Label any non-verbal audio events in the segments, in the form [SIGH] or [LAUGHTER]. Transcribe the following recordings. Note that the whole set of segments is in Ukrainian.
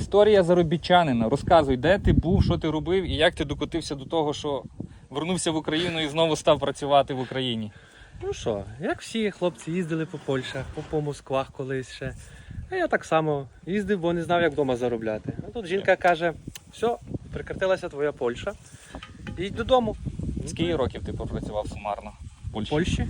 Історія заробітчанина. Розказуй, де ти був, що ти робив і як ти докотився до того, що вернувся в Україну і знову став працювати в Україні. Ну що, як всі хлопці їздили по Польщах, по, по Москвах колись ще. А я так само їздив, бо не знав, як вдома заробляти. А тут жінка каже: все, прикратилася твоя Польща. Їдь додому. Скільки років ти попрацював сумарно в Польщі? В Польщі?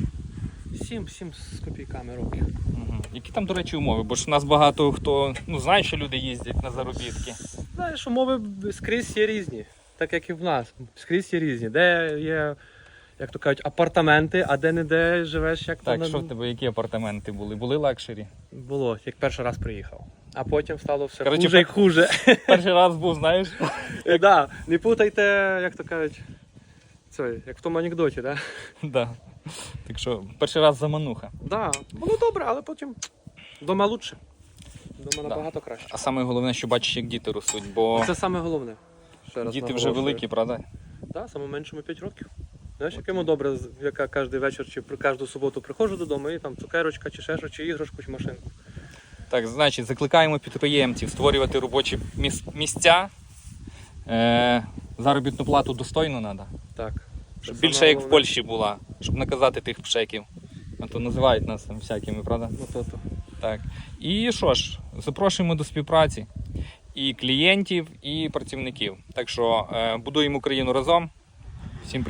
Сім, сім з копійками років. Угу. Які там, до речі, умови? Бо ж у нас багато хто ну, знає, що люди їздять на заробітки. Знаєш, умови скрізь є різні, так як і в нас. Скрізь є різні. Де є, як то кажуть, апартаменти, а де не де живеш, як Так, то що в тебе, які апартаменти були? Були лакшері? було, як перший раз приїхав. А потім стало все Коротше, хуже і хуже. [LAUGHS] Перший раз був, знаєш? Е, да, не путайте, як то кажуть, це, як в тому анекдоті, да? да. Так що перший раз замануха. Да, було добре, але потім вдома лучше. Вдома Да. набагато краще. А саме головне, що бачиш, як діти ростуть, бо Це саме головне. Ще раз діти вже наголошую. великі, правда? Так, саме меншому 5 років. Знаєш, як йому добре, з- яка кожен вечір чи при кожну суботу приходжу додому і там цукерочка, чи ще що, чи іграшку, чи машинку. Так, значить, закликаємо підприємців створювати робочі міс- місця. Е, заробітну плату достойно треба. Так. Щоб більше як в головне. Польщі була, щоб наказати тих пшеків. А то називають нас там всякими, правда? Ну то-то. Так. І що ж, запрошуємо до співпраці і клієнтів, і працівників. Так що е, будуємо Україну разом. Всім привіт.